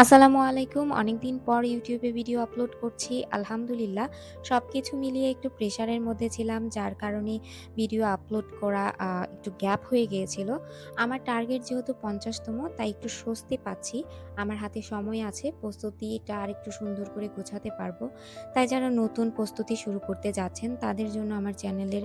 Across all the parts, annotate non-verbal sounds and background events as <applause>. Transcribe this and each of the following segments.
আসসালামু আলাইকুম। অনেকদিন পর ইউটিউবে ভিডিও আপলোড করছি। আলহামদুলিল্লাহ সব কিছু মিলিয়ে একটু প্রেশারের মধ্যে ছিলাম, যার কারণে ভিডিও আপলোড করা একটু গ্যাপ হয়ে গিয়েছিল। আমার টার্গেট যেহেতু পঞ্চাশতম, তাই একটু স্বস্তি পাচ্ছি। আমার হাতে সময় আছে। প্রস্তুতিটা আর একটু সুন্দর করে গোছাতে পারব। তাই যারা নতুন প্রস্তুতি শুরু করতে যাচ্ছেন, তাদের জন্য আমার চ্যানেলের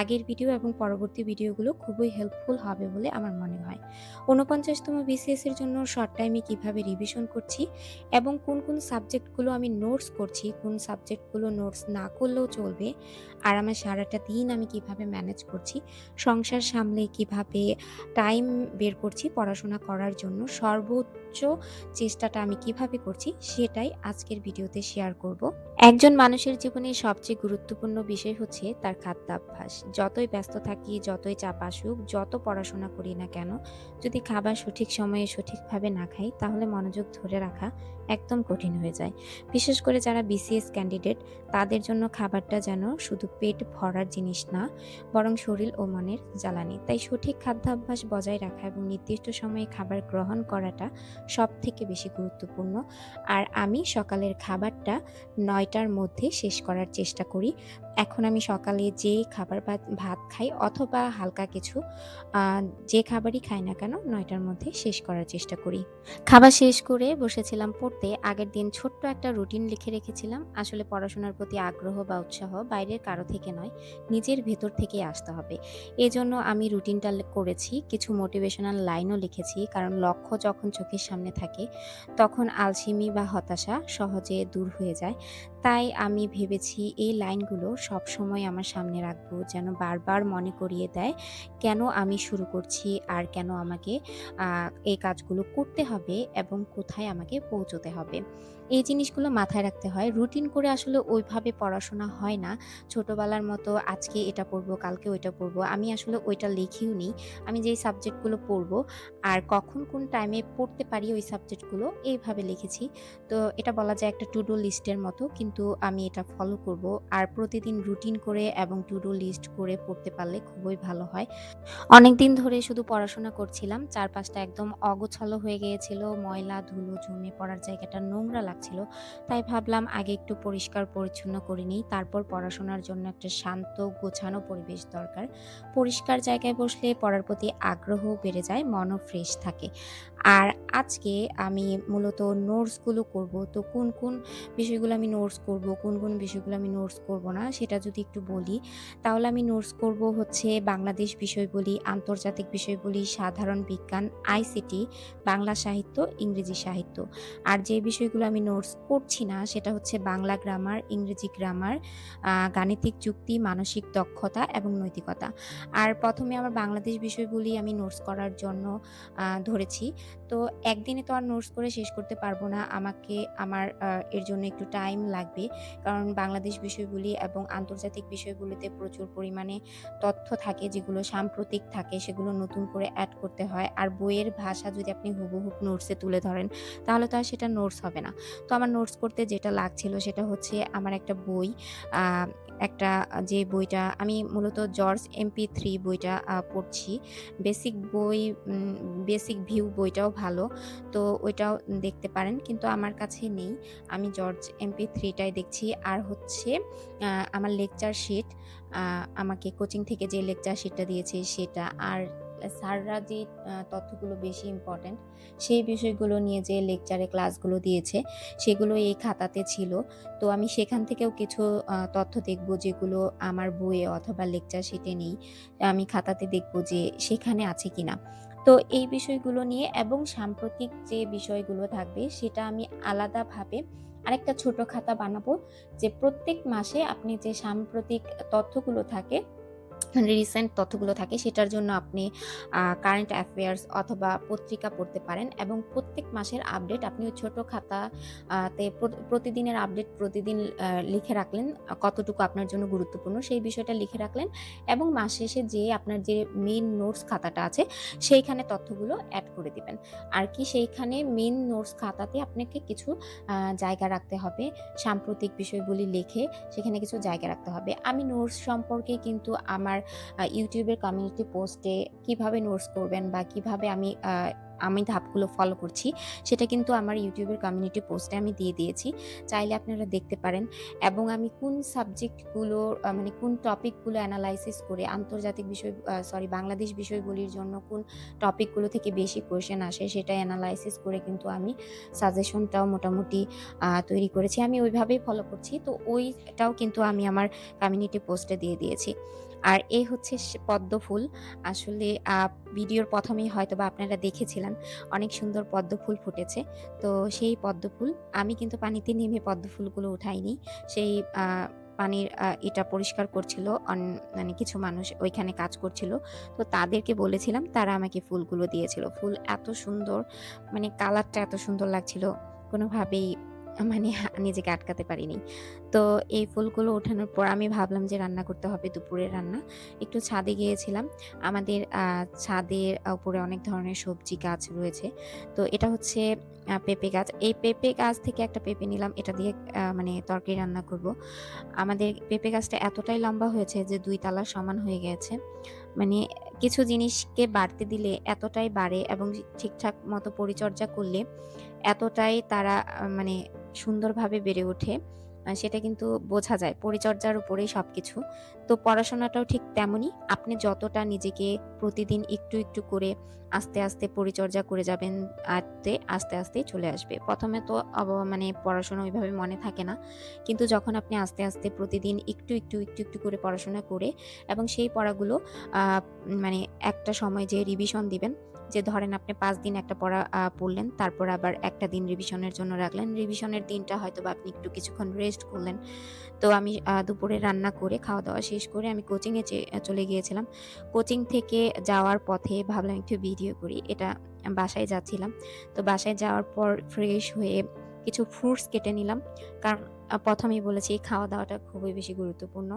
আগের ভিডিও এবং পরবর্তী ভিডিওগুলো খুবই হেল্পফুল হবে বলে আমার মনে হয়। ৪৯ তম বিসিএস এর জন্য শর্ট টাইমে কীভাবে রিভিশন করছি এবং কোন, কোন সাবজেক্টগুলো আমি নোটস করছি, কোন সাবজেক্টগুলো নোটস না করলেও চলবে। আর আমার সারাটা দিন আমি কীভাবে ম্যানেজ করছি, সংসার সামলে কীভাবে টাইম বের করছি পড়াশোনা করার জন্য সর্বোচ্চ চেষ্টাটা আমি কীভাবে করছি সেটাই আজকের ভিডিওতে শেয়ার করব। একজন মানুষের জীবনে সবচেয়ে গুরুত্বপূর্ণ বিষয় হচ্ছে তার খাদ্যাভ্যাস। যতই ব্যস্ত থাকি, যতই চাপ আসুক, যত পড়াশোনা করি না কেন, যদি খাবার সঠিক সময়ে সঠিকভাবে না খাই তাহলে মনোযোগ ধরে রাখা একদম কঠিন হয়ে যায়। বিশেষ করে যারা বিসিএস ক্যান্ডিডেট তাদের জন্য খাবারটা যেন শুধু পেট ভরার জিনিস না, বরং শরীর ও মনের জ্বালানি। তাই সঠিক খাদ্যাভ্যাস বজায় রাখা এবং নির্দিষ্ট সময়ে খাবার গ্রহণ করাটা সবথেকে বেশি গুরুত্বপূর্ণ। আর আমি সকালের খাবারটা নয়টার মধ্যে শেষ করার চেষ্টা করি। এখন আমি সকালে যে খাবার ভাত ভাত খাই অথবা হালকা কিছু যে খাবারই খাই না কেন নয়টার মধ্যে শেষ করার চেষ্টা করি। খাবার শেষ করে বসেছিলাম পড়তে। আগের দিন ছোট্ট একটা রুটিন লিখে রেখেছিলাম। আসলে পড়াশোনার প্রতি আগ্রহ বা উৎসাহ বাইরের কারও থেকে নয়, নিজের ভেতর থেকেই আসতে হবে। এজন্য আমি রুটিনটা করেছি। কিছু মোটিভেশনাল লাইনও লিখেছি। কারণ লক্ষ্য যখন চোখের সামনে থাকে তখন আলসিমি বা হতাশা সহজে দূর হয়ে যায়। তাই আমি ভেবেছি এই লাইনগুলো সব সময় আমার সামনে রাখব যেন বারবার মনে করিয়ে দেয় কেন আমি শুরু করছি আর কেন আমাকে এই কাজগুলো করতে হবে এবং কোথায় আমাকে পৌঁছতে হবে। এই জিনিসগুলো মাথায় রাখতে হয়। রুটিন করে আসলে ওইভাবে পড়াশোনা হয় না। ছোটবেলার মতো আজকে এটা পড়ব, কালকে ওইটা পড়ব। আমি আসলে ওইটা লিখেও নেই। আমি যেই সাবজেক্টগুলো পড়ব আর কখন কোন টাইমে পড়তে পারি ওই সাবজেক্টগুলো এইভাবে লিখেছি। তো এটা বলা যায় একটা টু ডু লিস্টের মতো কিন্তু আমি এটা ফলো করব। আর প্রতিদিন রুটিন করে এবং টু ডু লিস্ট করে পড়তে পারলে খুবই ভালো হয়। অনেক দিন ধরে শুধু পড়াশোনা করছিলাম। চারপাশটা একদম অগোছালো হয়ে গিয়েছিল। ময়লা ধুলো জমে পড়ার জায়গাটা নোংরা লাগছিল। তাই ভাবলাম আগে একটু পরিষ্কার পরিচ্ছন্ন করে নিই। তারপর পড়াশোনার জন্য একটা শান্ত গোছানো পরিবেশ দরকার। পরিষ্কার জায়গায় বসলে পড়ার প্রতি আগ্রহ বেড়ে যায়, মনও ফ্রেশ থাকে। আর আজকে আমি মূলত নোটসগুলো করব। তো কোন, কোন বিষয়গুলো আমি নোটস করব, কোন, কোন বিষয়গুলো আমি নোটস করব না সেটা যদি একটু বলি, তাহলে আমি নোটস করব হচ্ছে বাংলাদেশ বিষয়বলি, আন্তর্জাতিক বিষয়বলি, সাধারণ বিজ্ঞান, আইসিটি, বাংলা সাহিত্য, ইংরেজি সাহিত্য। আর যে বিষয়গুলো আমি নোটস করছি না সেটা হচ্ছে বাংলা গ্রামার, ইংরেজি গ্রামার, গাণিতিক যুক্তি, মানসিক দক্ষতা এবং নৈতিকতা। আর প্রথমে আমার বাংলাদেশ বিষয়গুলি আমি নোটস করার জন্য ধরেছি। তো একদিনে তো আর নোটস করে শেষ করতে পারব না। আমাকে আমার এর জন্য একটু টাইম লাগবে। কারণ বাংলাদেশ বিষয়গুলি এবং আন্তর্জাতিক বিষয়গুলিতে প্রচুর পরিমাণে তথ্য থাকে, যেগুলো সাম্প্রতিক থাকে, সেগুলো নতুন করে অ্যাড করতে হয়। আর বইয়ের ভাষা যদি আপনি হুবহু নোটসে তুলে ধরেন, তাহলে তো আর সেটা নোটস হবে না। তো আমার নোটস করতে যেটা লাগছিল সেটা হচ্ছে আমার একটা বই একটা যে বইটা, আমি মূলত জর্জ এমপি থ্রি বইটা পড়ছি। বেসিক বই বেসিক ভিউ বইটাও ভালো। তো ওইটাও দেখতে পারেন। কিন্তু আমার কাছে নেই। আমি জর্জ এমপি থ্রিটাই দেখছি। আর হচ্ছে আমার লেকচার শিট আমাকে কোচিং থেকে যে লেকচার শিটটা দিয়েছে সেটা। আর স্যাররা যে তথ্যগুলো বেশি ইম্পোর্টেন্ট সেই বিষয়গুলো নিয়ে যে লেকচারে ক্লাসগুলো দিয়েছে, সেগুলো এই খাতাতে ছিল। তো আমি সেখান থেকেও কিছু তথ্য দেখব যেগুলো আমার বইয়ে অথবা লেকচার শিটে নেই। আমি খাতাতে দেখব যে সেখানে আছে কিনা। তো এই বিষয়গুলো নিয়ে এবং সাম্প্রতিক যে বিষয়গুলো থাকবে, সেটা আমি আলাদাভাবে আরেকটা ছোট খাতা বানাবো যে প্রত্যেক মাসে আপনি যে সাম্প্রতিক তথ্যগুলো থাকে রিসেন্ট তথ্যগুলো থাকে সেটার জন্য আপনি কারেন্ট অ্যাফেয়ার্স অথবা পত্রিকা পড়তে পারেন এবং প্রত্যেক মাসের আপডেট আপনি ওই ছোট খাতা, আ, তে প্র প্রতিদিনের আপডেট প্রতিদিন লিখে রাখলেন কতটুকু আপনার জন্য গুরুত্বপূর্ণ সেই বিষয়টা লিখে রাখলেন এবং মাস শেষে যেয়ে আপনার যে মেইন নোটস খাতাটা আছে সেইখানে তথ্যগুলো অ্যাড করে দিবেন। আর কি সেইখানে মেইন নোটস খাতাতে আপনাকে কিছু জায়গা রাখতে হবে। সাম্প্রতিক বিষয়গুলি লিখে সেখানে কিছু জায়গা রাখতে হবে। আমি নোটস সম্পর্কে কিন্তু আমার এর কমিউনিটি পোস্টে কীভাবে নোটস করবেন বা কীভাবে আমি আমি ধাপগুলো ফলো করছি, সেটা কিন্তু আমার ইউটিউবের কমিউনিটি পোস্টে আমি দিয়ে দিয়েছি। চাইলে আপনারা দেখতে পারেন। এবং আমি কোন সাবজেক্টগুলো মানে কোন টপিকগুলো অ্যানালাইসিস করে আন্তর্জাতিক বিষয় সরি বাংলাদেশ বিষয়গুলির জন্য কোন টপিকগুলো থেকে বেশি কোয়েশ্চেন আসে, সেটা অ্যানালাইসিস করে কিন্তু আমি সাজেশনটাও মোটামুটি তৈরি করেছি। আমি ওইভাবেই ফলো করছি। তো ওইটাও কিন্তু আমি আমার কমিউনিটি পোস্টে দিয়ে দিয়েছি। আর এই হচ্ছে পদ্ম ফুল। আসলে ভিডিওর প্রথমেই হয়তো বা আপনারা দেখেছিলেন অনেক সুন্দর পদ্ম ফুল ফুটেছে। তো সেই পদ্ম ফুল আমি কিন্তু পানিতে নেমে পদ্ম ফুলগুলো উঠাইনি। সেই পানির এটা পরিষ্কার করছিল মানে কিছু মানুষ ওইখানে কাজ করছিল। তো তাদেরকে বলেছিলাম, তারা আমাকে ফুলগুলো দিয়েছিল। ফুল এত সুন্দর মানে কালারটা এত সুন্দর লাগছিল। কোনোভাবেই <laughs> মানে নিজেকে আটকাতে পারিনি। তো এই ফুলগুলো ওঠানোর পর আমি ভাবলাম যে রান্না করতে হবে দুপুরের রান্না। একটু ছাদে গিয়েছিলাম। আমাদের ছাদের উপরে অনেক ধরনের সবজি গাছ রয়েছে। তো এটা হচ্ছে পেঁপে গাছ। এই পেঁপে গাছ থেকে একটা পেঁপে নিলাম। এটা দিয়ে মানে তরকারি রান্না করব। আমাদের পেঁপে গাছটা এতটাই লম্বা হয়েছে যে দুই তালা সমান হয়ে গেছে। মানে কিছু জিনিসকে বাড়তে দিলে এতটাই বাড়ে এবং ঠিকঠাক মতো পরিচর্যা করলে এতটাই তারা মানে সুন্দরভাবে বেড়ে ওঠে সেটা কিন্তু বোঝা যায় পরিচর্যার উপরেই সব কিছু তো পড়াশোনাটাও ঠিক তেমনই, আপনি যতটা নিজেকে প্রতিদিন একটু একটু করে আস্তে আস্তে পরিচর্যা করে যাবেন আতে আস্তে আস্তে চলে আসবে। প্রথমে তো মানে পড়াশোনা ওইভাবে মনে থাকে না, কিন্তু যখন আপনি আস্তে আস্তে প্রতিদিন একটু একটু একটু একটু করে পড়াশোনা করে এবং সেই পড়াগুলো মানে একটা সময় যে রিভিশন দিবেন যে ধরেন আপনি পাঁচ দিন একটা পড়া পড়লেন, তারপর আবার একটা দিন রিভিশনের জন্য রাখলেন। রিভিশনের দিনটা হয়তো বা আপনি একটু কিছুক্ষণ রেস্ট করলেন। তো আমি দুপুরে রান্না করে খাওয়া দাওয়া শেষ করে আমি কোচিংয়ে চলে গিয়েছিলাম। কোচিং থেকে যাওয়ার পথে ভাবলাম একটু ভিডিও করি। এটা বাসায় যাচ্ছিলাম। তো বাসায় যাওয়ার পর ফ্রেশ হয়ে কিছু ফ্রুটস কেটে নিলাম। কারণ প্রথমেই বলেছি খাওয়া দাওয়াটা খুবই বেশি গুরুত্বপূর্ণ।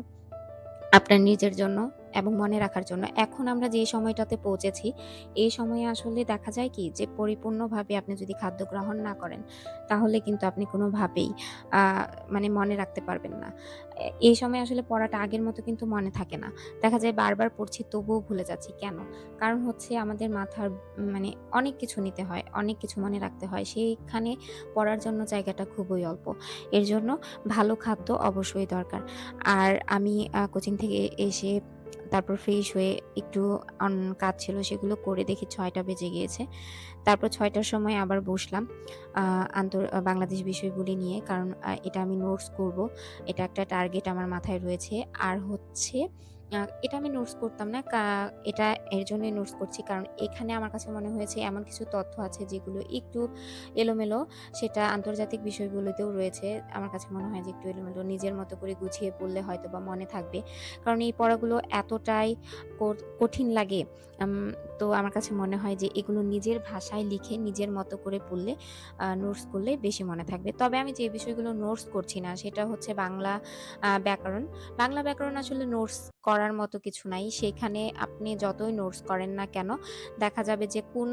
আপনার নিজের জন্য এবং মনে রাখার জন্য। এখন আমরা যে সময়টাতে পৌঁছেছি, এই সময়ে আসলে দেখা যায় কি যে পরিপূর্ণভাবে আপনি যদি খাদ্য গ্রহণ না করেন, তাহলে কিন্তু আপনি কোনোভাবেই মানে মনে রাখতে পারবেন না। এই সময় আসলে পড়াটা আগের মতো কিন্তু মনে থাকে না। দেখা যায় বারবার পড়ছি, তবুও ভুলে যাচ্ছি। কেন? কারণ হচ্ছে আমাদের মাথার মানে অনেক কিছু নিতে হয়, অনেক কিছু মনে রাখতে হয়। সেইখানে পড়ার জন্য জায়গাটা খুবই অল্প। এর জন্য ভালো খাদ্য অবশ্যই দরকার। আর আমি কোচিং থেকে এসে তারপর ফ্রেশ হয়ে একটু কাজ ছিল সেগুলো করে দেখি ছয়টা বেজে গিয়েছে। তারপর ছয়টার সময় আবার বসলাম আন্তর বাংলাদেশ বিষয়গুলি নিয়ে, কারণ এটা আমি নোটস করব। এটা একটা টার্গেট আমার মাথায় রয়েছে। আর হচ্ছে এটা আমি নোটস করতাম না এটা এর জন্যই নোটস করছি। কারণ এখানে আমার কাছে মনে হয়েছে এমন কিছু তথ্য আছে যেগুলো একটু এলোমেলো, সেটা আন্তর্জাতিক বিষয়গুলোতেও রয়েছে। আমার কাছে মনে হয় যে একটু এলোমেলো, নিজের মতো করে গুছিয়ে পড়লে হয়তো বা মনে থাকবে। কারণ এই পড়াগুলো এতটাই কঠিন লাগে তো আমার কাছে মনে হয় যে এগুলো নিজের ভাষায় লিখে নিজের মতো করে পড়লে নোটস করলে বেশি মনে থাকবে। তবে আমি যে বিষয়গুলো নোটস করছি না, সেটা হচ্ছে বাংলা ব্যাকরণ। বাংলা ব্যাকরণ আসলে নোটস করার মতো কিছু নাই। সেখানে আপনি যতই নোটস করেন না কেন, দেখা যাবে যে কোন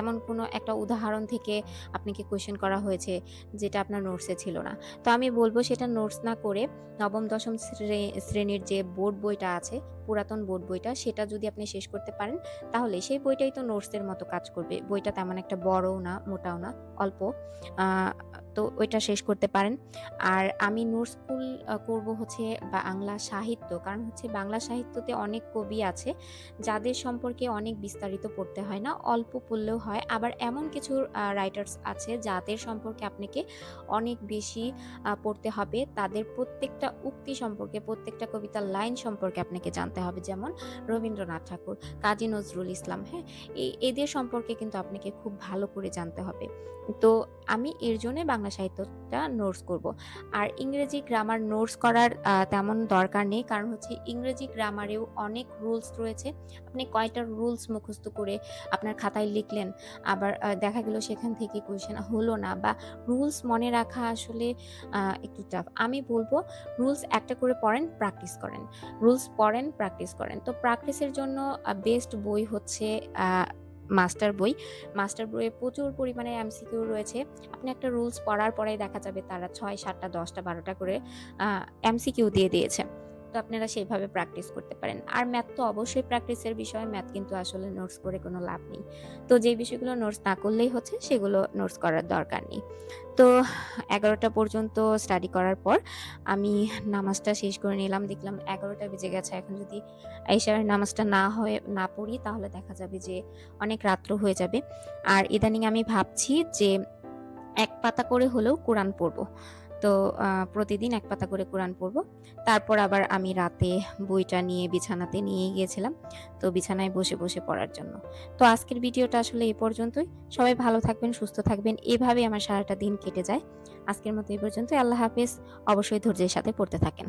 এমন কোনো একটা উদাহরণ থেকে আপনাকে কোয়েশ্চেন করা হয়েছে যেটা আপনার নোটসে ছিল না। তো আমি বলব সেটা নোটস না করে নবম, দশম শ্রেণির যে বোর্ড বইটা আছে, পুরাতন বোর্ড বইটা, সেটা যদি আপনি শেষ করতে পারেন, তাহলে সেই বইটাই তো নোটসের মতো কাজ করবে। বইটা তেমন একটা বড়ও না, মোটাও না, অল্প। তো ওইটা শেষ করতে পারেন। আর আমি নোট স্কুল করব হচ্ছে বাংলা সাহিত্য, কারণ হচ্ছে বাংলা সাহিত্যতে অনেক কবি আছে যাদের সম্পর্কে অনেক বিস্তারিত পড়তে হয় না, অল্প পড়লেও হয়। আবার এমন কিছু রাইটার্স আছে যাদের সম্পর্কে আপনাকে অনেক বেশি পড়তে হবে। তাদের প্রত্যেকটা উক্তি সম্পর্কে, প্রত্যেকটা কবিতার লাইন সম্পর্কে আপনাকে জানতে হবে। যেমন রবীন্দ্রনাথ ঠাকুর, কাজী নজরুল ইসলাম হ্যাঁ? এদের সম্পর্কে কিন্তু আপনাকে খুব ভালো করে জানতে হবে। তো আমি এর জন্য বাংলা সাহিত্যটা নোটস করব। আর ইংরেজি গ্রামার নোটস করার তেমন দরকার নেই। কারণ হচ্ছে ইংরেজি গ্রামারেও অনেক রুলস রয়েছে। আপনি কয়টা রুলস মুখস্থ করে আপনার খাতায় লিখলেন, আবার দেখা গেল সেখান থেকে কোয়েশন হলো না বা রুলস মনে রাখা আসলে একটু টাফ আমি বলব রুলস একটা করে পড়েন প্র্যাকটিস করেন। রুলস পড়েন প্র্যাকটিস করেন। তো প্র্যাকটিসের জন্য বেস্ট বই হচ্ছে মাস্টার বই। মাস্টার বইয়ে প্রচুর পরিমাণে এমসিকিউ রয়েছে। আপনি একটা রুলস পড়ার পরে দেখা যাবে তারা ছয়, সাতটা, দশটা, বারোটা করে এমসিকিউ দিয়ে দিয়েছে। তো আপনারা সেইভাবে প্র্যাকটিস করতে পারেন। আর ম্যাথ তো অবশ্যই প্র্যাকটিসের বিষয় ম্যাথ কিন্তু আসলে নোটস করে কোনো লাভ নেই। তো যে বিষয়গুলো নোটস না করলেই হচ্ছে, সেগুলো নোটস করার দরকার নেই। তো এগারোটা পর্যন্ত স্টাডি করার পর আমি নামাজটা শেষ করে নিলাম। দেখলাম এগারোটা বেজে গেছে। এখন যদি এশার নামাজটা না হয়ে, না পড়ি, তাহলে দেখা যাবে যে অনেক রাত্র হয়ে যাবে। আর ইদানিং আমি ভাবছি যে এক পাতা করে হলেও কোরআন পড়ব। তো প্রতিদিন এক পাতা করে কোরআন পড়ব। তারপর আবার আমি রাতে বইটা নিয়ে বিছানাতে নিয়ে গিয়েছিলাম, তো বিছানায় বসে বসে পড়ার জন্য। তো আজকের ভিডিওটা আসলে এ পর্যন্তই। সবাই ভালো থাকবেন, সুস্থ থাকবেন। এভাবে আমার সারাটা দিন কেটে যায়। আজকের মতো এই পর্যন্তই। আল্লাহ হাফেজ। অবশ্যই ধৈর্যের সাথে পড়তে থাকেন।